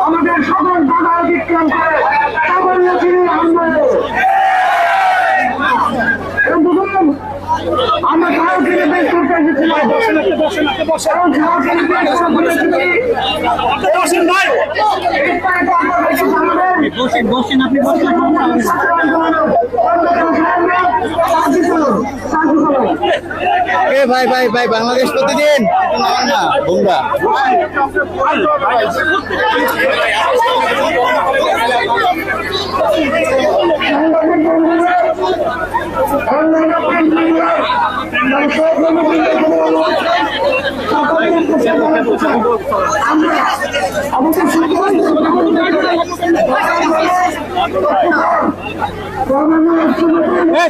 আমাদের সকল বাধা অতিক্রম করে সকল নথির আন্দোলন আমরা ঝাড়খণ্ডে বেশ করতে এসেছিলাম। ঝাড়খণ্ডে বেশ করে এসেছি এরপরে তো আমরা বেশি জানাবেন বসেন বসেন আপনি বসেন। এ ভাই ভাই ভাই বাংলাদেশ প্রতিদিন। না বুমরা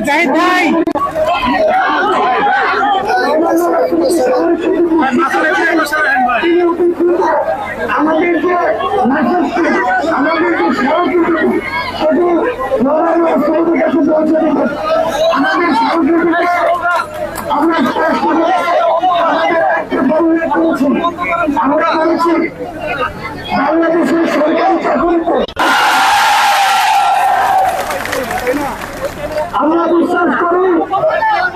জাহিদ ভাই। আমরা স্পষ্ট করে আমাদের একটা বলে করেছি আমরা বলেছি বাংলাদেশের সরকারি চাকরিতে আমরা বিশ্বাস করি নবান্ন রাষ্ট্রপতি রাষ্ট্রের সর্বোচ্চ আইসিবি থেকে সারা বাংলাদেশের ছাত্র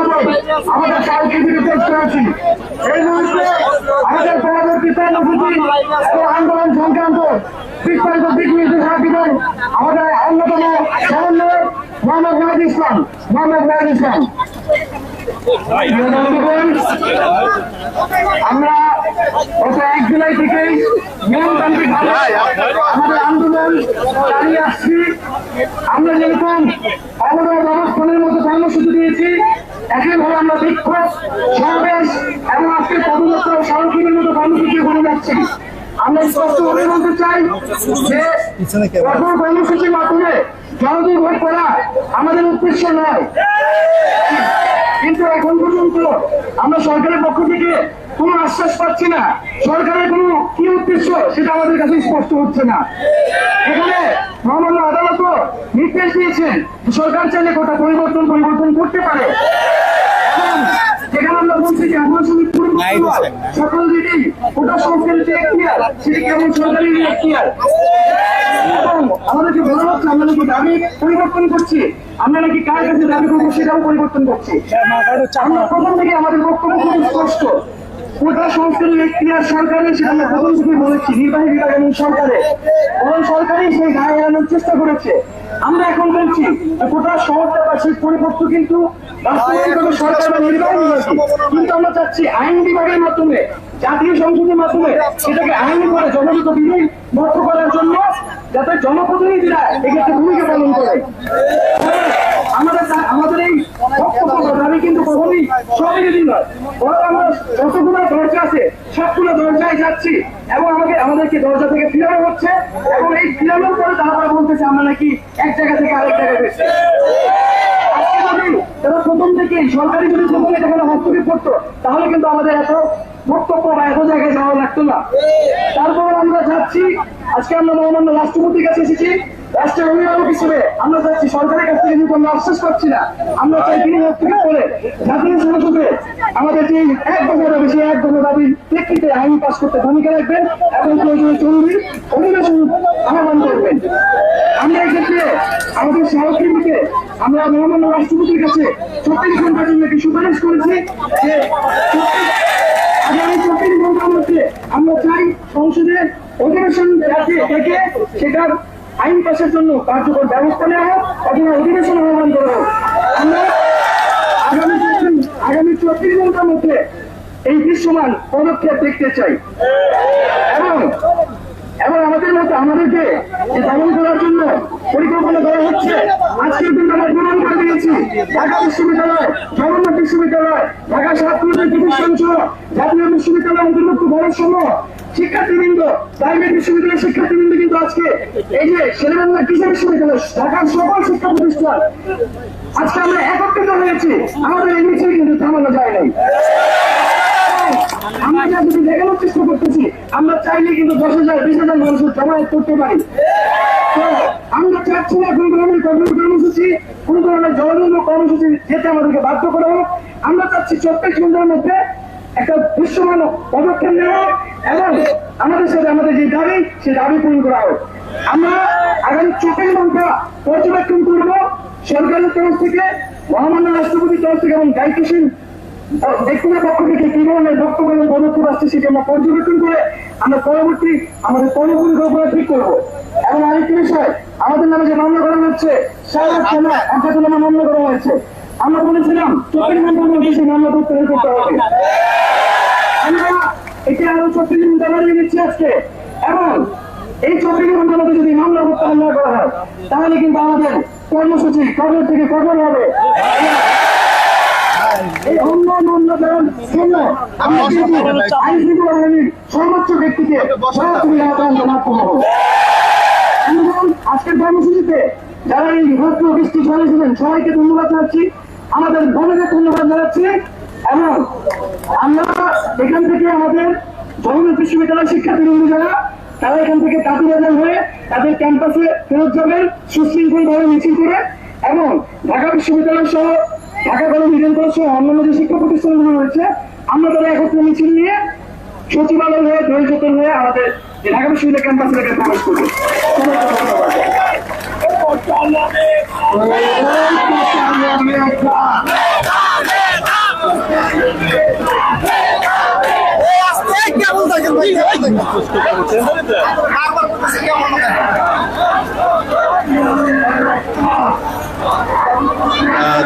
আমাদের কালকে পেশ করেছি এই মুহূর্তে আমাদের পরবর্তী কর্মসূচি ও আন্দোলন সংক্রান্ত বিস্তারিত দিক নির্দেশনা আমাদের অন্যতম সমন্বয়ক মোহাম্মদ নাহিদ ইসলাম। মোহাম্মদ নাহিদ ইসলাম। আমরা গত জুলাই থেকেই নিয়মতান্ত্রিকভাবে আমাদের আন্দোলন চালিয়ে আসছি। আমরা যেরকম অবরোধ অবস্থানের মতো কর্মসূচি দিয়েছি একইভাবে আমরা বিক্ষোভ সমাবেশ এবং আজকে পদযাত্রা সড়কের মতো কর্মসূচি করে যাচ্ছি আমাদের উদ্দেশ্য নয়। কিন্তু এখন পর্যন্ত আমরা সরকারের পক্ষ থেকে কোনো আশ্বাস পাচ্ছি না। সরকারের কোনো কি উদ্দেশ্য সেটা আমাদের কাছে স্পষ্ট হচ্ছে না। এখানে মহামান্য আদালতও নির্দেশ দিয়েছেন সরকার চাইলে কোটা পরিবর্তন পরিবর্তন করতে পারে। যেখানে আমরা বলছি যে আবাসনিক পরিবর্তন সকল দিকেই ওটা সংস্কারের যে এখতিয়ার সেটি কেবল সরকারের এখতিয়ার। আমাদেরকে বলা হচ্ছে আমরা নাকি দাবি পরিবর্তন করছি আমরা নাকি কার কাছে দাবি করব সেটাও পরিবর্তন করছি। আমরা প্রথম থেকে আমাদের বক্তব্য খুব স্পষ্ট। কোটা সংস্কারের এখতিয়ার সরকারের সেটা আমরা প্রথম থেকে বলেছি নির্বাহী বিভাগ এবং সরকারে এবং সরকারই সেই গায়ে এড়ানোর চেষ্টা করেছে। আমরা এখন বলছি যে কোটা সংস্থা বা সেই কিন্তু আমরা চাচ্ছি আইন বিভাগের মাধ্যমে, জাতীয় সংসদের মাধ্যমে সেটাকে আইন করে জনগত বদ্ধ করার জন্য যাতে জনপ্রতিনিধিরা এক্ষেত্রে ভূমিকা পালন করে। আমাদের আমাদের এই বক্তব্য দাবি কিন্তু কখনোই স্ববিরোধী নয়। বরং যতগুলো দরজা আছে, সবগুলো দরজায় যাচ্ছি এবং আমাকে আমাদেরকে দরজা থেকে ফিরানো হচ্ছে এবং এই ফিরানোর পরে তারা বলতেছে, আমরা নাকি এক জায়গা থেকে আরেক জায়গায় গেছি তারা প্রথম থেকে সরকারি যদি প্রথমে সেখানে হস্তক্ষেপ করতো তাহলে কিন্তু আমাদের এত বক্তব্য বা জায়গায় যাওয়া লাগতো না। তারপর আমরা যাচ্ছি, আজকে আমরা মহামান্য রাষ্ট্রপতির কাছে এসেছি। রাষ্ট্রের অভিভাবক হিসেবে আমরা চাচ্ছি সরকারের কাছ থেকে কিন্তু আমরা আশ্বাস পাচ্ছি না। আমরা চাই তিনি হস্তক্ষেপ করে আমাদের এক দফা দাবি এক দফা আইন পাস করতে ভূমিকা রাখবেন এবং প্রয়োজনে চলবি অধিবেশন আহ্বান করবেন। আমরা এক্ষেত্রে আমাদের সহকর্মীকে, আমরা মহামান্য রাষ্ট্রপতির কাছে চব্বিশ ঘণ্টার জন্য একটি সুপারিশ করেছি যে আগামী চব্বিশ ঘণ্টার মধ্যে আমরা চাই সংসদের অধিবেশন যাতে থেকে সেটার আইন পাশের জন্য কার্যকর ব্যবস্থা নেওয়া হোক অধিবেশন আহ্বান করা হোক। আমরা আগামী আগামী চব্বিশ ঘণ্টার মধ্যে এই দৃশ্যমান পদক্ষেপ দেখতে চাই। এবং এবং আমাদের মতো আমাদেরকে দমন করার জন্য পরিকল্পনা করা হচ্ছে, আজকের দিন আমরা প্রমাণ করে দিয়েছি, ঢাকা বিশ্ববিদ্যালয় জগন্নাথ বিশ্ববিদ্যালয়, ঢাকা সাতপুরের প্রতিষ্ঠান বিশ্ববিদ্যালয় অন্তর্ভুক্ত শিক্ষার্থীবৃন্দ কিন্তু আজকে এই যে শেরেবাংলা ঢাকার সকল শিক্ষা প্রতিষ্ঠান। আজকে আমরা একত্রিত হয়েছি। আমাদের এই কিন্তু থামানো যায় নাই। আমরা দেখানোর চেষ্টা করতেছি, আমরা চাইলে কিন্তু দশ হাজার, বিশ হাজার মানুষের জমায়েত করতে পারি। চাচ্ছি না, কোন ধরনের কর্ম কর্মসূচি, কোন ধরনের জলবন্ধ কর্মসূচি যেতে আমাদেরকে বাধ্য করা হোক। আমরা চাচ্ছি চব্বিশ ঘণ্টার মধ্যে একটা দৃশ্যমান পদক্ষেপ নেওয়া এবং আমাদের সাথে আমাদের যে দাবি, সেই দাবি পূরণ করা হোক। আমরা আগামী চব্বিশ ঘণ্টা পর্যবেক্ষণ করব সরকারের তরফ থেকে, মহামান্য রাষ্ট্রপতির তরফ থেকে এবং দায়িত্বশীল ব্যক্তিদের পক্ষ থেকে কি ধরনের বক্তব্য এবং পদক্ষেপ আসছে সেটা আমরা পর্যবেক্ষণ করে আমরা পরবর্তী আমাদের পরিকল্পনা ঠিক করব। এবং আরেকটি বিষয় আমাদের নামে যে মামলা করা হচ্ছে সারা থানা অজ্ঞাতনামা মামলা করা হয়েছে। আমরা বলেছিলাম চব্বিশ ঘণ্টার মধ্যে সেই মামলা প্রত্যাহার করতে হবে। আমরা এটি আরও চব্বিশ ঘণ্টা বাড়িয়ে দিচ্ছি আজকে। এবং এই চব্বিশ ঘণ্টার মধ্যে যদি মামলা প্রত্যাহার না করা হয় তাহলে কিন্তু আমাদের কর্মসূচি কবর থেকে কবর হবে? এই উন্নয়ন উন্নয়ন জন্য আমরা কিন্তু আইন শৃঙ্খলা বাহিনীর সর্বোচ্চ ব্যক্তিকে সরাসরি জানাতে হবে এবং আজকের কর্মসূচিতে যারা এই ভক্ত বৃষ্টি চলেছিলেন সবাইকে ধন্যবাদ জানাচ্ছি। আমাদের বোনকে ধন্যবাদ জানাচ্ছি এবং আমরা এখান থেকে আমাদের জগন্নাথ বিশ্ববিদ্যালয় শিক্ষার্থী যারা তারা এখান থেকে কাটিবাজার হয়ে তাদের ক্যাম্পাসে ফেরত যাবেন সুশৃঙ্খল ভাবে মিছিল করে এবং ঢাকা বিশ্ববিদ্যালয় সহ ঢাকা কলেজ ইডেন কলেজ অন্যান্য যে শিক্ষা প্রতিষ্ঠানগুলো রয়েছে, আমরা তারা একত্রে মিছিল নিয়ে সচিবালয় হয়ে হয়ে আমাদের ঢাকা বিশ্ববিদ্যালয় ক্যাম্পাসে রেখে প্রবেশ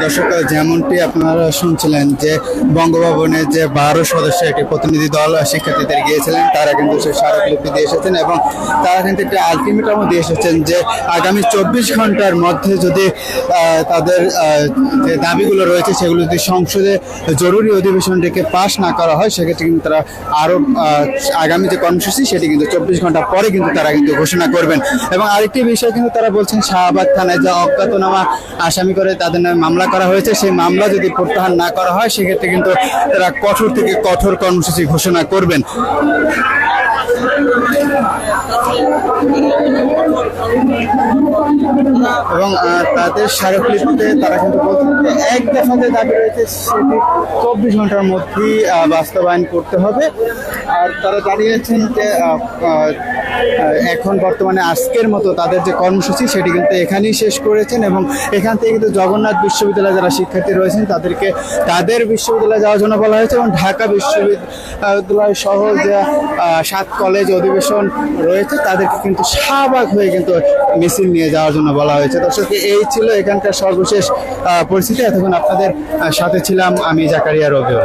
দর্শক, যেমনটি আপনারা শুনছিলেন যে বঙ্গভবনের যে বারো সদস্যের একটি প্রতিনিধি দল শিক্ষার্থীদের গিয়েছিলেন, তারা কিন্তু সেই স্মারকলিপি দিয়ে এসেছেন এবং তারা কিন্তু একটি আলটিমেটামও দিয়ে এসেছেন যে আগামী চব্বিশ ঘণ্টার মধ্যে যদি তাদের যে দাবিগুলো রয়েছে সেগুলো যদি সংসদে জরুরি অধিবেশনটিকে পাশ না করা হয়, সেক্ষেত্রে কিন্তু তারা আরও আগামী যে কর্মসূচি সেটি কিন্তু চব্বিশ ঘণ্টা পরে কিন্তু তারা কিন্তু ঘোষণা করবেন। এবং আরেকটি বিষয় কিন্তু তারা বলছেন, শাহবাগ থানায় যে অজ্ঞাতনামা আসামি করে তাদের নামে মামলা করা হয়েছে, সেই মামলা যদি প্রত্যাহার না করা হয়, সেক্ষেত্রে কিন্তু তারা কঠোর থেকে কঠোর কর্মসূচি ঘোষণা করবেন। এবং তাদের স্মারকলিপিতে তারা কিন্তু বলছেন যে এক দফাতে দাবি রয়েছে, সেটি চব্বিশ ঘণ্টার মধ্যেই বাস্তবায়ন করতে হবে। আর তারা জানিয়েছেন যে এখন বর্তমানে আজকের মতো তাদের যে কর্মসূচি সেটি কিন্তু এখানেই শেষ করেছেন এবং এখান থেকে কিন্তু জগন্নাথ বিশ্ববিদ্যালয়ে যারা শিক্ষার্থী রয়েছেন তাদেরকে তাদের বিশ্ববিদ্যালয়ে যাওয়ার জন্য বলা হয়েছে এবং ঢাকা বিশ্ববিদ্যালয় সহ যে সাত কলেজ অধিবেশন রয়েছে তাদেরকে কিন্তু শাহবাগ হয়ে কিন্তু মিছিল নিয়ে যাওয়ার জন্য বলা হয়েছে। দর্শক, এই ছিল এখানকার সর্বশেষ পরিস্থিতি। এতক্ষণ আপনাদের সাথে ছিলাম আমি জাকারিয়া রবিও